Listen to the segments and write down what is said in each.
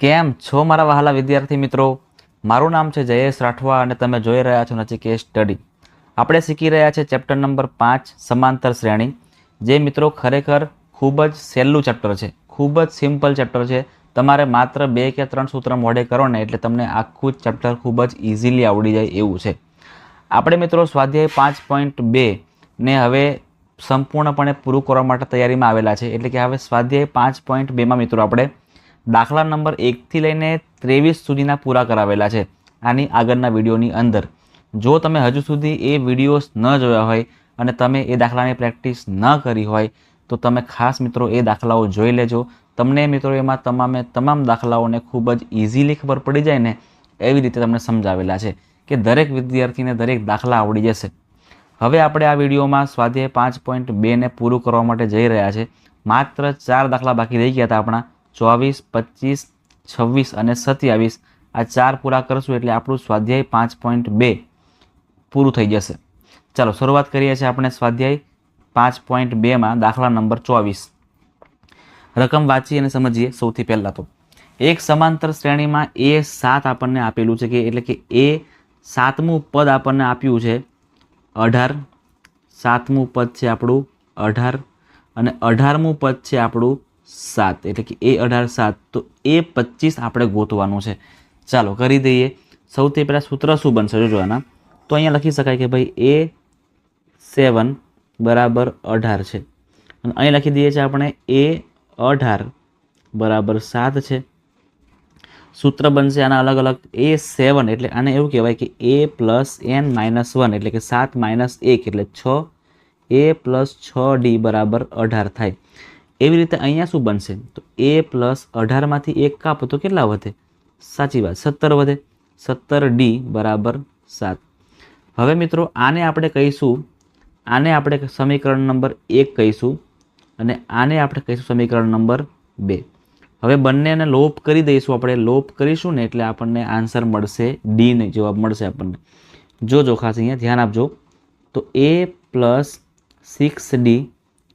કેમ છો મારા વહાલા વિદ્યાર્થી મિત્રો? મારું નામ છે જયેશ રાઠવા અને તમે જોઈ રહ્યા છો નચિકેશ સ્ટડી આપણે શીખી રહ્યા છે ચેપ્ટર નંબર પાંચ, સમાંતર શ્રેણી. જે મિત્રો ખરેખર ખૂબ જ સહેલું ચેપ્ટર છે. ખૂબ જ સિમ્પલ ચેપ્ટર છે. તમારે માત્ર બે કે ત્રણ સૂત્ર મોઢે કરો ને એટલે તમને આખું જ ચેપ્ટર ખૂબ જ ઇઝીલી આવડી જાય એવું છે. આપણે મિત્રો સ્વાધ્યાય પાંચ પોઈન્ટ બે ને હવે સંપૂર્ણપણે પૂરું કરવા માટે તૈયારીમાં આવેલા છે. એટલે કે હવે સ્વાધ્યાય પાંચ પોઈન્ટ બેમાં મિત્રો આપણે દાખલા નંબર એકથી લઈને ત્રેવીસ સુધીના પૂરા કરાવેલા છે આની આગળના વિડીયોની અંદર. જો તમે હજુ સુધી એ વિડીયોઝ ન જોયા હોય અને તમે એ દાખલાની પ્રેક્ટિસ ન કરી હોય, તો તમે ખાસ મિત્રો એ દાખલાઓ જોઈ લેજો. તમને મિત્રો એમાં તમામે તમામ દાખલાઓને ખૂબ જ ઇઝીલી ખબર પડી જાય ને એવી રીતે તમને સમજાવેલા છે કે દરેક વિદ્યાર્થીને દરેક દાખલા આવડી જશે. હવે આપણે આ વિડીયોમાં સ્વાધ્યાય પાંચ પોઈન્ટ બેને પૂરું કરવા માટે જઈ રહ્યા છે. માત્ર ચાર દાખલા બાકી રહી ગયા હતા આપણા. ચોવીસ, પચીસ, છવ્વીસ અને સત્યાવીસ. આ ચાર પૂરા કરશું એટલે આપણું સ્વાધ્યાય પાંચ પોઈન્ટ બે પૂરું થઈ જશે. ચાલો, શરૂઆત કરીએ છીએ આપણે સ્વાધ્યાય પાંચ પોઈન્ટ બેમાં દાખલા નંબર ચોવીસ. રકમ વાંચી અને સમજીએ સૌથી પહેલાં તો. એક સમાંતર શ્રેણીમાં એ સાત આપણને આપેલું છે કે એટલે કે એ સાતમું પદ આપણને આપ્યું છે અઢાર. સાતમું પદ છે આપણું અઢાર અને અઢારમું પદ છે આપણું સાત, એટલે કે એ અઢાર સાત, તો એ પચીસ આપણે ગોતવાનું છે. ચાલો, કરી દઈએ. સૌથી પહેલાં સૂત્ર શું બનશે? જોજો આના તો અહીંયા લખી શકાય કે ભાઈ એ સેવન બરાબર અઢાર છે. અને અહીં લખી દઈએ છીએ આપણે એ અઢાર બરાબર સાત છે. સૂત્ર બનશે આના અલગ અલગ એ સેવન, એટલે આને એવું કહેવાય કે a plus n minus one, એટલે કે સાત માઇનસ એક, એટલે છ એ પ્લસ છ ડી બરાબર અઢાર થાય. એવી રીતે અહીંયા શું બનશે? તો એ પ્લસ અઢારમાંથી એક કાપો તો કેટલા વધે? સાચી વાત, સત્તર વધે. સત્તર ડી બરાબર સાત. હવે મિત્રો, આને આપણે કહીશું, આને આપણે સમીકરણ નંબર એક કહીશું અને આને આપણે કહીશું સમીકરણ નંબર બે. હવે બંનેને લોપ કરી દઈશું આપણે. લોપ કરીશું ને એટલે આપણને આન્સર મળશે ડીને જવાબ મળશે આપણને. જોજો ખાસ અહીંયા, ધ્યાન આપજો. તો એ પ્લસ સિક્સ ડી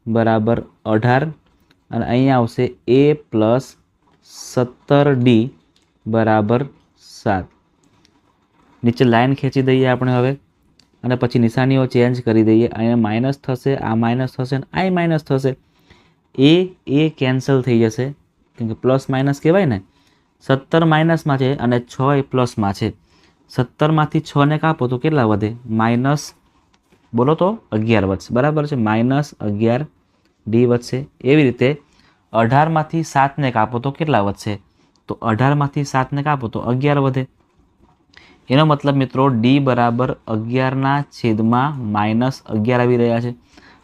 બરાબર અઢાર અને અહીંયા આવશે એ પ્લસ સત્તર ડી બરાબર સાત. નીચે લાઇન ખેંચી દઈએ આપણે હવે. અને પછી નિશાનીઓ ચેન્જ કરી દઈએ. અહીંયા માઇનસ થશે, આ માઇનસ થશે અને આ માઇનસ થશે. એ એ કેન્સલ થઈ જશે. કેમ કે પ્લસ માઇનસ કહેવાય ને? સત્તર માઇનસમાં છે અને છ એ પ્લસમાં છે. સત્તરમાંથી છને કાપો તો કેટલા વધે? માઇનસ બોલો તો અગિયાર વધશે. બરાબર છે? માઇનસ અગિયાર ડી વધશે. એવી રીતે અઢારમાંથી સાતને કાપો તો કેટલા વધશે? તો અઢારમાંથી સાતને કાપો તો અગિયાર વધે. એનો મતલબ મિત્રો ડી બરાબર અગિયારના છેદમાં માઇનસ અગિયાર આવી રહ્યા છે.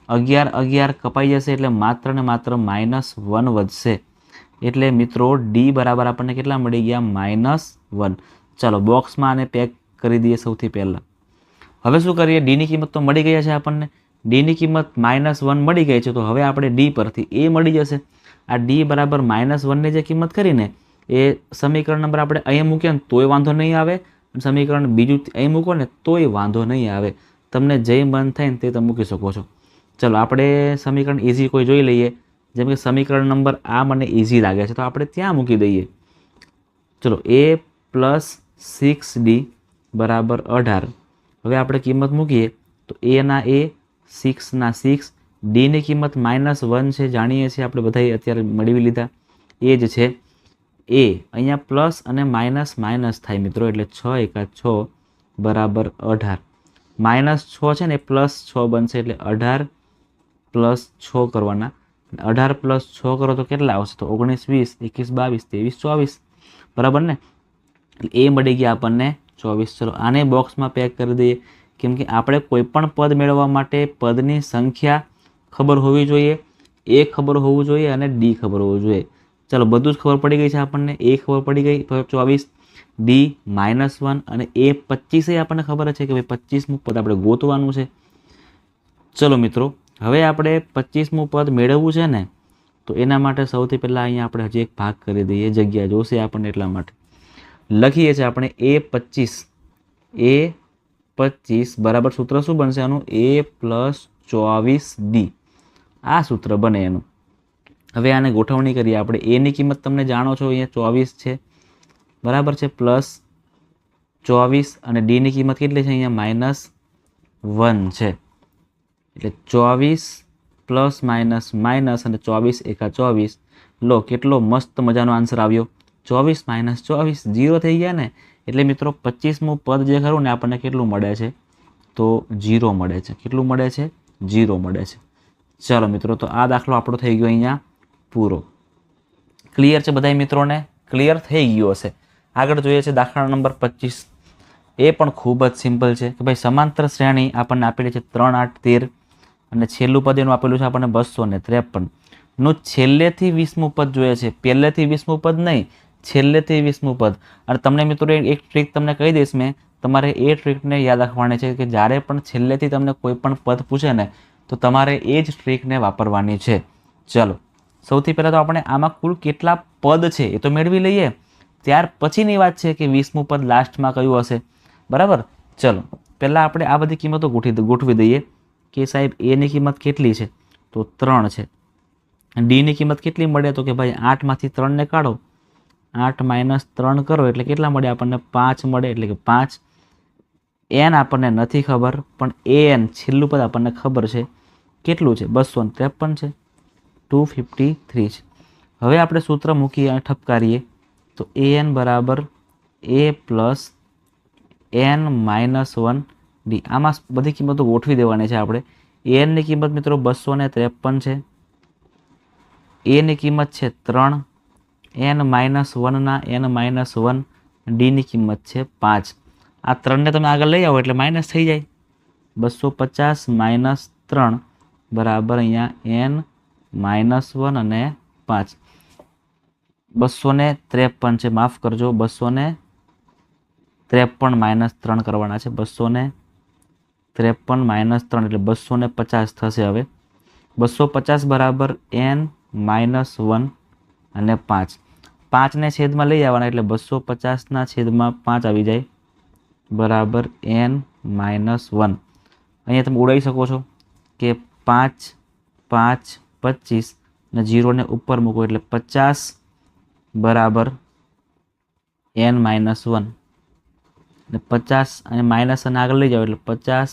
અગિયાર અગિયાર કપાઈ જશે એટલે માત્ર ને માત્ર માઇનસ વન વધશે. એટલે મિત્રો ડી બરાબર આપણને કેટલા મળી ગયા? Minus one. ચાલો બોક્સમાં આને પેક કરી દઈએ સૌથી પહેલાં. હવે શું કરીએ? ડીની કિંમત તો મળી ગઈ છે આપણને. ડીની કિંમત માઇનસ વન મળી ગઈ છે, તો હવે આપણે ડી પરથી એ મળી જશે. આ ડી બરાબર માઇનસ વનની જે કિંમત કરીને એ સમીકરણ નંબર આપણે અહીંયા મૂકીએ ને તોય વાંધો નહીં આવે. સમીકરણ બીજું અહીં મૂકો ને તોય વાંધો નહીં આવે. તમને જે મન થાય ને તે તમે મૂકી શકો છો. ચલો, આપણે સમીકરણ ઇઝી કોઈ જોઈ લઈએ. જેમ કે સમીકરણ નંબર આ મને ઇઝી લાગે છે, તો આપણે ત્યાં મૂકી દઈએ. ચલો, એ પ્લસ સિક્સ ડી બરાબર અઢાર. હવે આપણે કિંમત મૂકીએ, તો એના એ સિક્સના સિક્સ ડીની કિંમત માઇનસ વન છે, જાણીએ છીએ આપણે બધાએ અત્યારે મેળવી લીધા. એ જ છે. એ અહીંયા પ્લસ અને માઇનસ માઇનસ થાય મિત્રો, એટલે છ એકા છ બરાબર અઢાર. માઇનસ છ છે ને પ્લસ છ બનશે, એટલે અઢાર પ્લસ છ કરવાના. અઢાર પ્લસ છ કરો તો કેટલા આવશે? તો ઓગણીસ, વીસ, એકવીસ, બાવીસ, ત્રેવીસ, ચોવીસ. બરાબર ને? એ મળી ગયા આપણને ચોવીસ. ચલો, આને બોક્સમાં પેક કરી દઈએ. કેમ કે આપણે કોઈપણ પદ મેળવવા માટે પદની સંખ્યા ખબર હોવી જોઈએ, એ ખબર હોવું જોઈએ અને ડી ખબર હોવું જોઈએ. ચાલો, બધું જ ખબર પડી ગઈ છે આપણને, એ ખબર પડી ગઈ ચોવીસ, ડી માઇનસ વન અને એ પચીસે આપણને ખબર છે કે ભાઈ પચીસમું પદ આપણે ગોતવાનું છે. ચલો મિત્રો, હવે આપણે પચીસમું પદ મેળવવું છે ને, તો એના માટે સૌથી પહેલાં અહીંયા આપણે હજી એક ભાગ કરી દઈએ, જગ્યા જોશે આપણને એટલા માટે. લખીએ છીએ આપણે એ પચીસ, એ પચીસ, બરાબર. સૂત્ર શું બનશે આનું? એ પ્લસ ચોવીસ ડી આ સૂત્ર બને એનું. હવે આને ગોઠવણી કરીએ આપણે. એની કિંમત તમને જાણો છો, અહીંયા ચોવીસ છે. બરાબર છે? પ્લસ ચોવીસ અને ડીની કિંમત કેટલી છે? અહીંયા માઇનસ વન છે. એટલે ચોવીસ પ્લસ માઇનસ માઇનસ અને ચોવીસ એકા ચોવીસ. લો, કેટલો મસ્ત મજાનો આન્સર આવ્યો. ચોવીસ માઇનસ ચોવીસ જીરો થઈ ગયા ને? એટલે મિત્રો, પચીસમું પદ જે ખરું ને, આપણને કેટલું મળે છે? તો જીરો મળે છે. કેટલું મળે છે? જીરો મળે છે. ચાલો મિત્રો, તો આ દાખલો આપણો થઈ ગયો અહીંયા પૂરો. ક્લિયર છે બધા મિત્રોને? ક્લિયર થઈ ગયો હશે. આગળ જોઈએ છે દાખલા નંબર પચીસ. એ પણ ખૂબ જ સિમ્પલ છે કે ભાઈ સમાંતર શ્રેણી આપણને આપેલી છે ત્રણ, આઠ, તેર અને છેલ્લું પદ એનું આપેલું છે આપણને બસો ને ત્રેપન. નું છેલ્લેથી વીસમું પદ જોઈએ છે. પહેલેથી વીસમું પદ નહીં. છેલ્લેથી વીસમું પદ. અને તમને મિત્રો એક ટ્રીક તમને કહી દઈશ મેં. તમારે એ ટ્રીકને યાદ રાખવાની છે કે જ્યારે પણ છેલ્લેથી તમને કોઈ પણ પદ પૂછે ને, તો તમારે એ જ ટ્રીકને વાપરવાની છે. ચલો. સૌથી પહેલાં તો આપણે આમાં કુલ કેટલા પદ છે એ તો મેળવી લઈએ. ત્યાર પછીની વાત છે કે વીસમું પદ લાસ્ટમાં કયું હશે. બરાબર? ચલો. પહેલાં આપણે આ બધી કિંમતો ગોઠવી ગોઠવી દઈએ. કે સાહેબ એની કિંમત કેટલી છે? તો ત્રણ છે. ડીની કિંમત કેટલી મળે? તો કે ભાઈ આઠમાંથી ત્રણને કાઢો. આઠ માઇનસ ત્રણ કરો એટલે કેટલા મળે આપણને પાંચ મળે એટલે કે પાંચ. એન આપણને નથી ખબર, પણ એ એન છેલ્લું પદ આપણને ખબર છે. કેટલું છે? બસો ત્રેપન છે. ટુ ફિફ્ટી થ્રી છે. હવે આપણે સૂત્ર મૂકીએ અને ઠપકારીએ. તો એ એન બરાબર a plus n minus one d. આમાં બધી કિંમતો ગોઠવી દેવાની છે આપણે. એનની કિંમત મિત્રો બસો ત્રેપન છે. એની કિંમત છે ત્રણ. એન માઇનસ વનના એન માઇનસ વન ડીની કિંમત છે પાંચ. આ ત્રણને તમે આગળ લઈ આવો એટલે માઇનસ થઈ જાય. બસો પચાસ માઇનસ ત્રણ બરાબર અહીંયા એન માઇનસ વન અને પાંચ. બસો ને ત્રેપન છે, માફ કરજો બસો ને ત્રેપન માઇનસ ત્રણ કરવાના છે. બસો ને ત્રેપન માઇનસ ત્રણ એટલે બસો ને પચાસ થશે હવે. બસો પચાસ બરાબર એન માઇનસ વન અને પાંચ. પાંચને છેદમાં લઈ આવવાના એટલે બસો પચાસના છેદમાં પાંચ આવી જાય. બરાબર એન માઇનસ વન. અહીંયા તમે ઉડાવી શકો છો કે પાંચ પાંચ, પચીસ અને જીરોને ઉપર મૂકો એટલે પચાસ બરાબર એન માઇનસ વન. ને પચાસ અને માઇનસ અને આગળ લઈ જાઓ એટલે પચાસ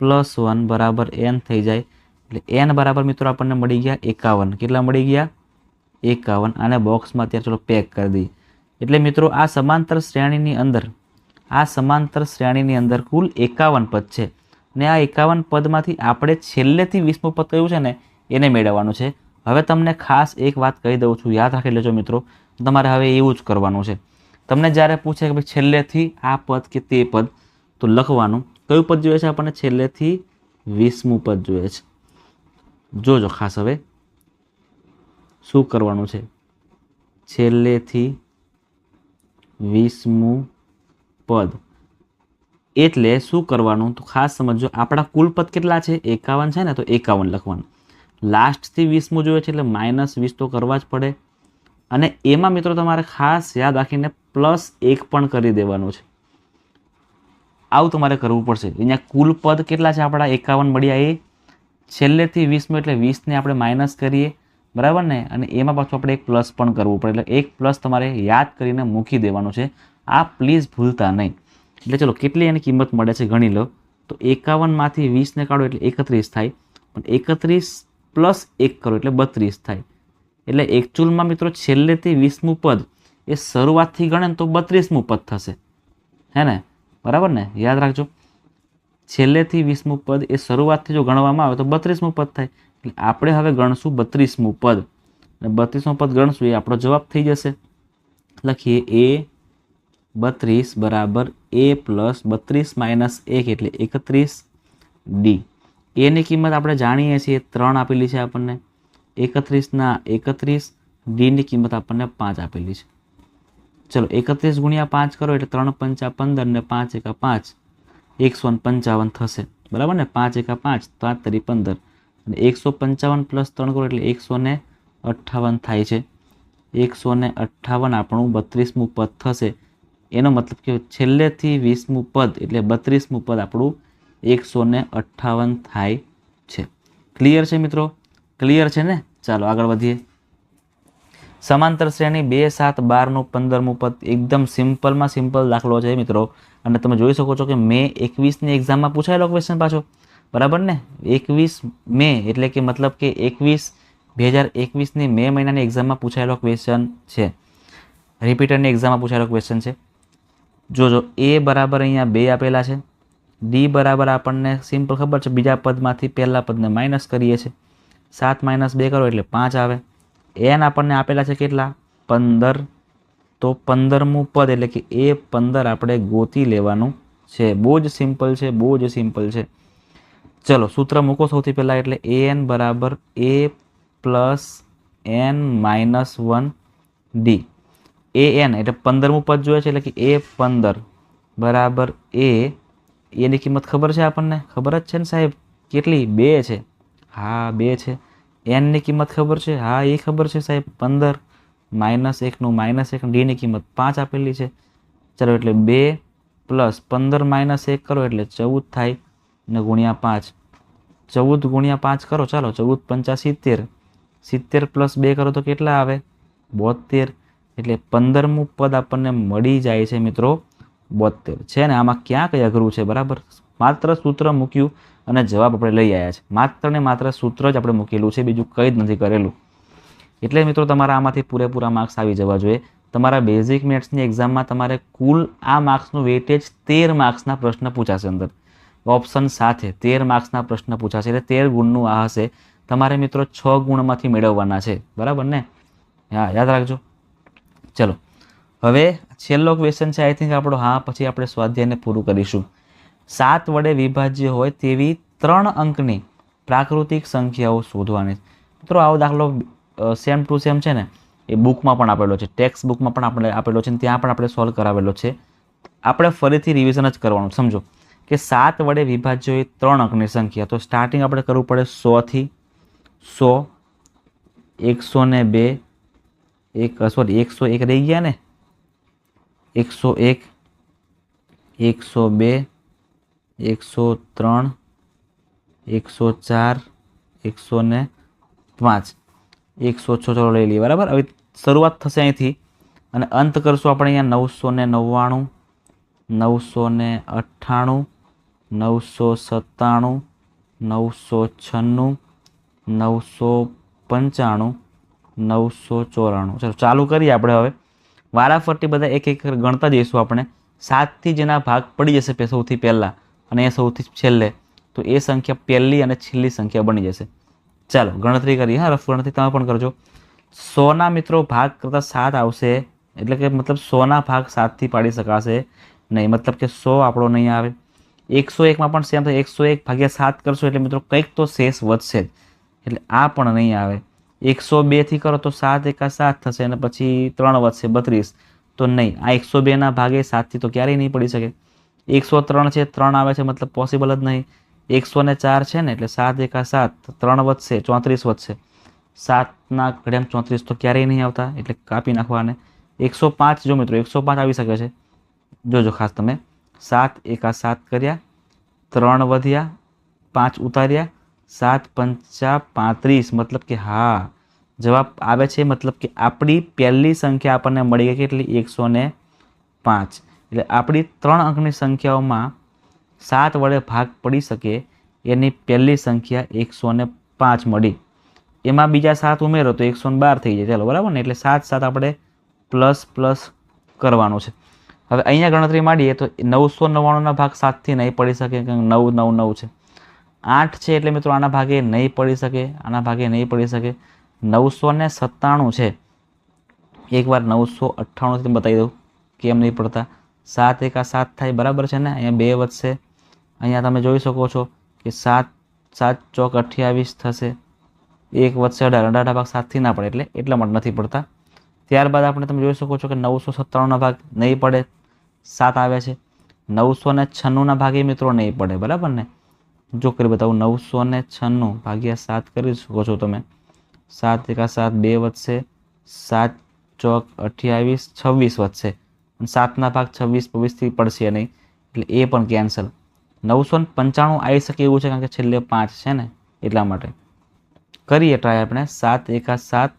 પ્લસ વન બરાબર એન થઈ જાય. એટલે એન બરાબર મિત્રો આપણને મળી ગયા એકાવન. કેટલા મળી ગયા? એકાવન આને બોક્સમાં અત્યારે ચલો પેક કરી દઈએ. એટલે મિત્રો, આ સમાંતર શ્રેણીની અંદર, આ સમાંતર શ્રેણીની અંદર કુલ એકાવન પદ છે. ને આ એકાવન પદમાંથી આપણે છેલ્લેથી વીસમું પદ કયું છે ને, એને મેળવવાનું છે. હવે તમને ખાસ એક વાત કહી દઉં છું, યાદ રાખી લેજો મિત્રો. તમારે હવે એવું જ કરવાનું છે. તમને જ્યારે પૂછે કે ભાઈ છેલ્લેથી આ પદ કે તે પદ, તો લખવાનું. કયું પદ જોઈએ છે? આપણને છેલ્લેથી વીસમું પદ જોઈએ છે. જોજો ખાસ હવે. શું કરવાનું છે? છેલ્લેથી વીસમું પદ. એટલે શું કરવાનું? તો ખાસ સમજો આપણા કુલ પદ કેટલા છે? એકાવન છે ને, તો એકાવન લખવાનું. લાસ્ટથી વીસમું જોઈએ છે, એટલે માઇનસ વીસ તો કરવા જ પડે. અને એમાં મિત્રો તમારે ખાસ યાદ રાખીને પ્લસ એક પણ કરી દેવાનું છે. આવું તમારે કરવું પડશે. અહીંયા કુલ પદ કેટલા છે આપણા? એકાવન મળ્યા એ. છેલ્લેથી વીસમું, એટલે વીસને આપણે માઇનસ કરીએ. બરાબર ને? અને એમાં પાછું આપણે એક પ્લસ પણ કરવું પડે. એટલે એક પ્લસ તમારે યાદ કરીને મૂકી દેવાનું છે. આ પ્લીઝ ભૂલતા નહીં. એટલે ચલો, કેટલી એની કિંમત મળે છે ગણી લો. તો એકાવનમાંથી વીસને કાઢો એટલે એકત્રીસ થાય. પણ એકત્રીસ પ્લસ એક કરો એટલે બત્રીસ થાય. એટલે એકચ્યુઅલમાં મિત્રો છેલ્લેથી વીસમું પદ એ શરૂઆતથી ગણે તો બત્રીસમું પદ થશે. હે ને? બરાબર ને? યાદ રાખજો. છેલ્લેથી વીસમું પદ એ શરૂઆતથી જો ગણવામાં આવે તો બત્રીસમું પદ થાય. આપણે હવે ગણશું બત્રીસમું પદ. અને બત્રીસમું પદ ગણશું, એ આપણો જવાબ થઈ જશે. લખીએ એ બત્રીસ બરાબર એ પ્લસ બત્રીસ માઇનસ એક એટલે એકત્રીસ ડી. એની કિંમત આપણે જાણીએ છીએ, ત્રણ આપેલી છે આપણને. એકત્રીસના એકત્રીસ ડીની કિંમત આપણને પાંચ આપેલી છે. ચલો, એકત્રીસ ગુણ્યા પાંચ કરો એટલે ત્રણ પંચા પંદર ને પાંચ એકા પાંચ. એકસો પંચાવન થશે. બરાબર ને? પાંચ એકા પાંચ પાંચ તરી પંદર. અને એકસો પંચાવન પ્લસ ત્રણ કરો એટલે એકસો ને અઠ્ઠાવન થાય છે. એકસો ને અઠ્ઠાવન આપણું બત્રીસમું પદ થશે. એનો મતલબ કે છેલ્લેથી વીસમું પદ એટલે બત્રીસમું પદ આપણું એકસો ને અઠ્ઠાવન થાય છે. ક્લિયર છે મિત્રો? ક્લિયર છે ને? ચાલો આગળ વધીએ. સમાંતર શ્રેણી બે, સાત, બારનું, પંદરમું પદ એકદમ સિમ્પલમાં સિમ્પલ દાખલો છે મિત્રો. અને તમે જોઈ શકો છો કે મેં એકવીસની એક્ઝામમાં પૂછાયેલો ક્વેશ્ચન પાછો. બરાબર ને? એકવીસ મે, એટલે કે મતલબ કે એકવીસ, બે હજાર એકવીસની મે મહિનાની એક્ઝામમાં પૂછાયેલો ક્વેશ્ચન છે. રિપીટરની એક્ઝામમાં પૂછાયેલો ક્વેશ્ચન છે. જોજો, એ બરાબર અહીંયા બે આપેલા છે. ડી બરાબર આપણને સિમ્પલ ખબર છે, બીજા પદમાંથી પહેલા પદને માઇનસ કરીએ છીએ સાત માઇનસ બે કરો એટલે પાંચ આવે. એન આપણને આપેલા છે કેટલા? પંદર. તો પંદરમું પદ, એટલે કે એ પંદર આપણે ગોતી લેવાનું છે. બહુ જ સિમ્પલ છે, બહુ જ સિમ્પલ છે. ચલો, સૂત્ર મૂકો સૌથી પહેલાં એટલે એ એન બરાબર a plus n minus one d a n એટલે પંદરમું પદ જોઈએ છે એટલે કે એ પંદર. બરાબર એ એની કિંમત ખબર છે આપણને? ખબર જ છે ને સાહેબ? કેટલી? બે છે. હા, બે છે. એનની કિંમત ખબર છે? હા, એ ખબર છે સાહેબ. પંદર માઇનસ એકનું માઇનસ એક ડીની કિંમત પાંચ આપેલી છે. ચલો એટલે બે પ્લસ પંદર માઇનસ એક કરો એટલે ચૌદ થાય ને ગુણ્યા પાંચ. ચૌદ ગુણ્યા પાંચ કરો, ચાલો, ચૌદ પંચા સિત્તેર. સિત્તેર પ્લસ બે કરો તો કેટલા આવે? બોતેર એટલે પંદરમું પદ આપણને મળી જાય છે મિત્રો બોતેર છે ને? આમાં ક્યાં કઈ અઘરું છે? બરાબર? માત્ર સૂત્ર મૂક્યું અને જવાબ આપણે લઈ આવ્યા છે. માત્ર ને માત્ર સૂત્ર જ આપણે મૂકેલું છે, બીજું કંઈ જ નથી કરેલું. એટલે મિત્રો, તમારા આમાંથી પૂરેપૂરા માર્ક્સ આવી જવા જોઈએ. તમારા બેઝિક મેથ્સની એક્ઝામમાં તમારે કુલ આ માર્ક્સનું વેટેજ તેર માર્ક્સના પ્રશ્ન પૂછાશે અંદર. ઓપ્શન સાથે તેર માર્ક્સના પ્રશ્ન પૂછાશે એટલે તેર ગુણનું આ હશે. તમારે મિત્રો છ ગુણમાંથી મેળવવાના છે. બરાબર ને? હા, યાદ રાખજો. ચલો, હવે છેલ્લો ક્વેશ્ચન છે. આઈ થિંક આપણો, હા, પછી આપણે સ્વાધ્યાયને પૂરું કરીશું. સાત વડે વિભાજ્ય હોય તેવી ત્રણ અંકની પ્રાકૃતિક સંખ્યાઓ શોધવાની મિત્રો, આવો દાખલો સેમ ટુ સેમ છે ને? એ બુકમાં પણ આપેલો છે. ટેક્સ્ટ બુકમાં પણ આપણે આપેલો છે ત્યાં પણ આપણે સોલ્વ કરાવેલો છે. આપણે ફરીથી રિવિઝન જ કરવાનું, સમજો. કે સાત વડે વિભાજ્ય એ ત્રણ અંકની સંખ્યા. તો સ્ટાર્ટિંગ આપણે કરવું પડે સોથી સો, એકસો ને બે, એક સોરી એકસો એક રહી ગયા ને? એકસો એક, એકસો બે, એકસો ત્રણ, એકસો ચાર, એકસો ને પાંચ. એકસો છ, ચલો લઈ લઈએ, બરાબર? હવે શરૂઆત થશે અહીંથી. અને અંત કરશું આપણે અહીંયા નવસો ને નવ્વાણું, નવસો ને અઠ્ઠાણું નવસો સત્તાણું, નવસો છન્નું, નવસો પંચાણું, નવસો ચોરાણું. ચાલો, ચાલુ કરીએ આપણે હવે. વારાફરતી બધા એક એક ગણતા જઈશું આપણે. સાતથી જેના ભાગ પડી જશે સૌથી પહેલાં. અને એ સૌથી છેલ્લે. તો એ સંખ્યા પહેલી અને છેલ્લી સંખ્યા બની જશે. ચાલો, ગણતરી કરીએ. હા, રફ ગણતરી તમે પણ કરજો. સોના મિત્રો ભાગ કરતાં સાત આવશે. એટલે કે મતલબ સોના ભાગ સાતથી પાડી શકાશે. નહીં, મતલબ કે સો આપણો નહીં આવે. એકસો એકમાં પણ સેમ થાય. એકસો એક ભાગ્યા સાત કરશો એટલે મિત્રો કંઈક તો શેષ વધશે જ. એટલે આ પણ નહીં આવે. એકસો બેથી કરો તો સાત એકા સાત થશે અને પછી ત્રણ વધશે, બત્રીસ. તો નહીં. આ એકસો બેના ભાગે સાતથી તો ક્યારેય નહીં પડી શકે. એકસો ત્રણ છે, ત્રણ આવે છે મતલબ પોસિબલ જ નહીં. એકસો ને ચાર છે ને, એટલે સાત એકા સાત ત્રણ વધશે, ચોત્રીસ વધશે. સાતના ઘડિયામાં ચોત્રીસ તો ક્યારેય નહીં આવતા, એટલે કાપી નાખવાને. એકસો પાંચ જો મિત્રો, એકસો પાંચ આવી શકે છે. જોજો ખાસ તમે. સાત એકા સાત કર્યા, ત્રણ વધ્યા, પાંચ ઉતાર્યા, સાત પંચા પાંત્રીસ. મતલબ કે હા, જવાબ આવે છે, મતલબ કે આપણી પહેલી સંખ્યા આપણને મળી ગઈ કેટલી? એકસો પાંચ. એટલે આપણી ત્રણ અંકની સંખ્યાઓમાં સાત વડે ભાગ પડી શકે, એની પહેલી સંખ્યા એકસો ને પાંચ મળી. એમાં બીજા સાત ઉમેરો તો એકસો બાર થઈ જાય. ચાલો, બરાબર ને? એટલે સાત સાત આપણે પ્લસ પ્લસ કરવાનું છે. હવે અહીંયા ગણતરી માંડીએ તો નવસો નવ્વાણુંના ભાગ સાતથી નહીં પડી શકે કારણ નવ નવ નવ છે. આઠ છે એટલે મિત્રો આના ભાગે નહીં પડી શકે, આના ભાગે નહીં પડી શકે. નવસો ને સત્તાણું છે. એકવાર નવસો અઠ્ઠાણુંથી બતાવી દઉં કેમ નહીં પડતા. સાત એકા સાત થાય બરાબર છે ને? અહીંયા બે વધશે. અહીંયા તમે જોઈ શકો છો કે સાત સાત ચોક અઠ્યાવીસ થશે. એક વધશે અઢાર. અઢાર ભાગ સાતથી ના પડે એટલે એટલા માટે નથી પડતા. ત્યારબાદ આપણે તમે જોઈ શકો છો કે નવસો સત્તાણુંના ભાગ નહીં પડે. સાત આવે છે. નવસો ને છન્નુંના ભાગે મિત્રો નહીં પડે, બરાબર ને? જો કરી બતાવું, નવસો ને છન્નું ભાગ્યા સાત કરી શકો છો તમે. સાત એકા સાત બે વધશે, સાત ચોક અઠ્યાવીસ, છવ્વીસ વધશે. અને સાતના ભાગ છવ્વીસ, છવ્વીસથી પડશે નહીં, એટલે એ પણ કેન્સલ નવસો ને પંચાણું આવી શકે એવું છે કારણ કે છેલ્લે પાંચ છે ને, એટલા માટે. કરીએ ટ્રાય આપણે. સાત એકા સાત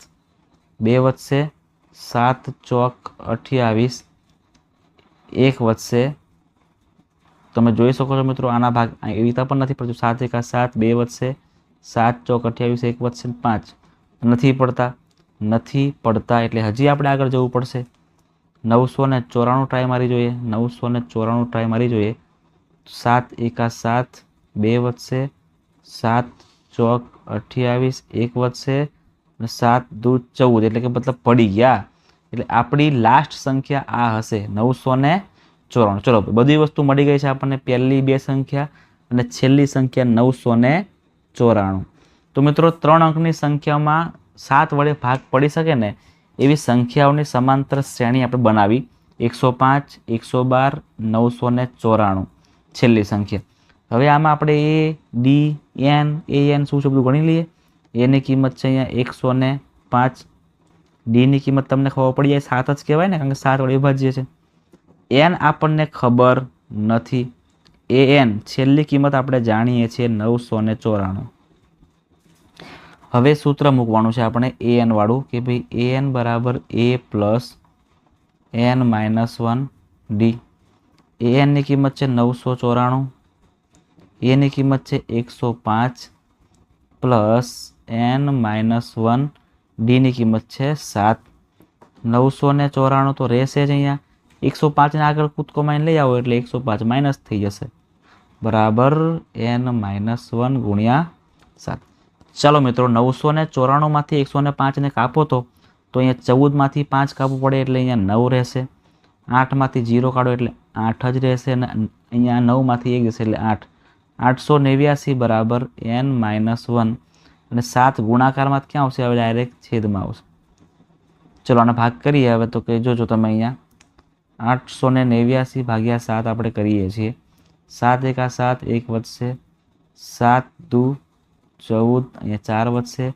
બે વધશે, સાત ચોક અઠ્યાવીસ એક વધશે તમે જોઈ શકો છો મિત્રો આના ભાગ એવી રીતે પણ નથી પડતું. સાત એકા સાત, બે વધશે સાત, ચોક અઠ્યાવીસ, એક વધશે પાંચ. નથી પડતા નથી પડતા એટલે હજી આપણે આગળ જવું પડશે. નવસો ને ચોરાણું ટ્રાય મારી જોઈએ, નવસો ને ચોરાણું ટ્રાય મારી જોઈએ. સાત એકા સાત, બે વધશે સાત, ચોક અઠ્યાવીસ, એક વધશે અને સાત દુ ચૌદ, એટલે કે મતલબ પડી ગયા. એટલે આપણી લાસ્ટ સંખ્યા આ હશે, નવસો ને ચોરાણું. ચલો, બધી વસ્તુ મળી ગઈ છે આપણને, પહેલી બે સંખ્યા અને છેલ્લી સંખ્યા નવસો ને ચોરાણું. તો મિત્રો, ત્રણ અંકની સંખ્યામાં સાત વડે ભાગ પડી શકે ને, એવી સંખ્યાઓની સમાંતર શ્રેણી આપણે બનાવી. એકસો પાંચ, એકસો બાર, નવસો ને ચોરાણું, છેલ્લી સંખ્યા. હવે આમાં આપણે a, d, n, a, n શું છે બધું ગણી લઈએ? એની કિંમત છે અહીંયા એકસો ને પાંચ ડીની કિંમત તમને ખબર પડી જાય, સાત જ કહેવાય ને, કારણ કે સાત વડે વિભાજ્ય છે. એન આપણને ખબર નથી. એ એન છેલ્લી કિંમત આપણે જાણીએ છીએ નવસો ને ચોરાણું. હવે સૂત્ર મૂકવાનું છે આપણે એ એન વાળું, કે ભાઈ એ એન બરાબર A plus N minus one D. A એનની કિંમત છે નવસો ચોરાણું. એની કિંમત છે એકસો પાંચ પ્લસ એન માઇનસ વન ડીની કિંમત છે સાત. નવસો ને ચોરાણું તો રહેશે જ અહીંયા. એકસો પાંચને આગળ કૂદકો માઇન લઈ આવો એટલે એકસો પાંચ માઇનસ થઈ જશે. બરાબર એન માઇનસ વન ગુણ્યા સાત. ચાલો મિત્રો, નવસો ને ચોરાણુંમાંથી એકસો ને પાંચને કાપો તો. અહીંયા ચૌદમાંથી પાંચ કાપવું પડે એટલે અહીંયા નવ રહેશે. આઠમાંથી જીરો કાઢો એટલે આઠ જ રહેશે અને અહીંયા નવમાંથી એક જશે એટલે આઠ. આઠસો નેવ્યાસી બરાબર એન માઇનસ વન અને સાત ગુણાકારમાં ક્યાં આવશે? હવે ડાયરેક્ટ છેદમાં આવશે. ચલો, આને ભાગ કરીએ. હવે તો કે જોજો તમે અહીંયા આઠસો ને નેવ્યાસી ભાગ્યા સાત આપણે કરીએ છીએ. સાત એકા સાત, એક વધશે. સાત દુ ચૌદ, અહીંયા ચાર વધશે.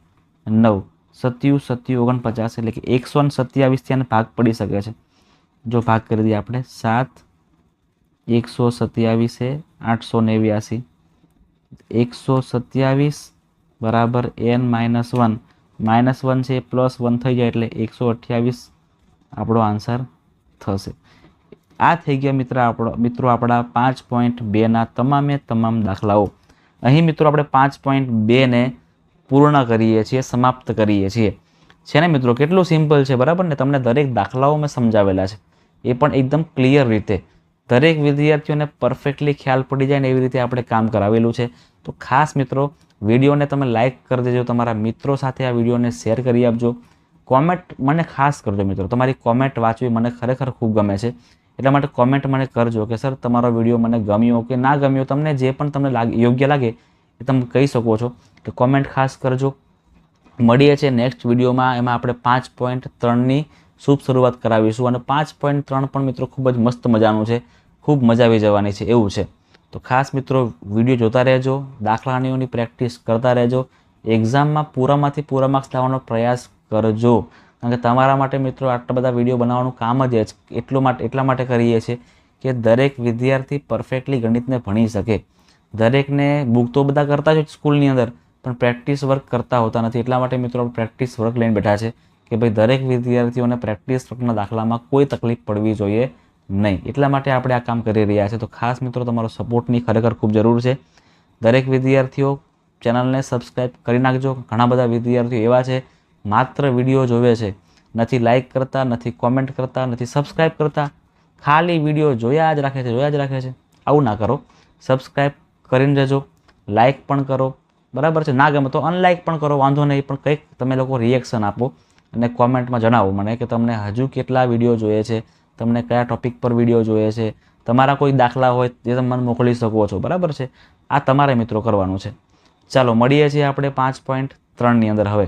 નવ. સત્યુ સત્યુ ઓગણપચાસ, એટલે કે એકસો ને સત્યાવીસથી આને ભાગ પડી શકે છે. જો ભાગ કરી દઈએ આપણે, સાત, એકસો સત્યાવીસે આઠસો નેવ્યાસી. એકસો સત્યાવીસ બરાબર n minus one minus one છે પ્લસ વન થઈ જાય એટલે એકસો અઠ્યાવીસ આપણો આન્સર થશે. આ થઈ ગયા મિત્ર આપણો, મિત્રો આપણા પાંચ પોઈન્ટ બેના તમામે તમામ દાખલાઓ. અહીં મિત્રો આપણે પાંચ પોઈન્ટ બેને પૂર્ણ કરીએ છીએ, સમાપ્ત કરીએ છીએ. છે ને મિત્રો, કેટલું સિમ્પલ છે, બરાબર ને? તમને દરેક દાખલાઓ મેં સમજાવેલા છે. એ પણ એકદમ ક્લિયર રીતે. દરેક વિદ્યાર્થીઓને પરફેક્ટલી ખ્યાલ પડી જાય ને એવી રીતે આપણે કામ કરાવેલું છે. તો ખાસ મિત્રો, વિડીયોને તમે લાઇક કરી દેજો, તમારા મિત્રો સાથે આ વિડીયોને શેર કરી આપજો. કોમેન્ટ મને ખાસ કરજો મિત્રો, તમારી કોમેન્ટ વાંચવી મને ખરેખર ખૂબ ગમે છે. એટલા માટે કોમેન્ટ મને કરજો કે, સર, તમારો વીડિયો મને ગમ્યો કે ના ગમ્યો? તમને જે પણ તમને લાગે, યોગ્ય લાગે એ તમે કહી શકો છો. કે કોમેન્ટ ખાસ કરજો. મળીએ છીએ નેક્સ્ટ વિડીયોમાં, એમાં આપણે પાંચ પોઈન્ટ ત્રણની શુભ શરૂઆત કરાવીશું અને પાંચ પોઈન્ટ ત્રણ પણ મિત્રો ખૂબ જ મસ્ત મજાનું છે. ખૂબ મજા આવી જવાની છે એવું છે. તો ખાસ મિત્રો વીડિયો જોતા રહેજો દાખલાનીઓની પ્રેક્ટિસ કરતા રહેજો એક્ઝામમાં પૂરામાંથી પૂરા માર્ક્સ લાવવાનો પ્રયાસ કરજો. કારણ કે તમારા માટે મિત્રો આટલા બધા વીડિયો બનાવવાનું કામ જ એટલું માટે, એટલા માટે કરીએ છીએ કે દરેક વિદ્યાર્થી પરફેક્ટલી ગણિતને ભણી શકે. દરેકને બુક તો બધા કરતા જ સ્કૂલની અંદર, પણ પ્રેક્ટિસ વર્ક કરતા હોતા નથી. એટલા માટે મિત્રો પ્રેક્ટિસ વર્ક લઈને બેઠા છે. કે ભાઈ દરેક વિદ્યાર્થીઓને પ્રેક્ટિસ સ્ટ્રોકના દાખલામાં કોઈ તકલીફ પડવી જોઈએ નહીં. એટલા માટે આપણે આ કામ કરી રહ્યા છીએ તો ખાસ મિત્રો, તમારો સપોર્ટની ખરેખર ખૂબ જરૂર છે. દરેક વિદ્યાર્થીઓ ચેનલને સબસ્ક્રાઈબ કરી નાખજો. ઘણા બધા વિદ્યાર્થીઓ એવા છે, માત્ર વીડિયો જોવે છે. નથી લાઇક કરતા, નથી કોમેન્ટ કરતા, નથી સબસ્ક્રાઈબ કરતા. ખાલી વીડિયો જોયા જ રાખે છે, જોયા જ રાખે છે. આવું ના કરો. સબસ્ક્રાઈબ કરીને જજો. લાઇક પણ કરો. બરાબર છે? ના ગમે તો અનલાઇક પણ કરો. વાંધો નહીં. પણ કંઈક તમે લોકો રિએક્શન આપો. અને કોમેન્ટમાં જણાવો મને કે તમને હજુ કેટલા વીડિયો જોઈએ છે, તમને કયા ટોપિક પર વીડિયો જોઈએ છે, તમારા કોઈ દાખલા હોય તે તમે મને મોકલી શકો છો, બરાબર છે? આ તમારે મિત્રો કરવાનું છે. ચાલો, મળીએ છીએ આપણે પાંચ પોઈન્ટ ત્રણની અંદર હવે.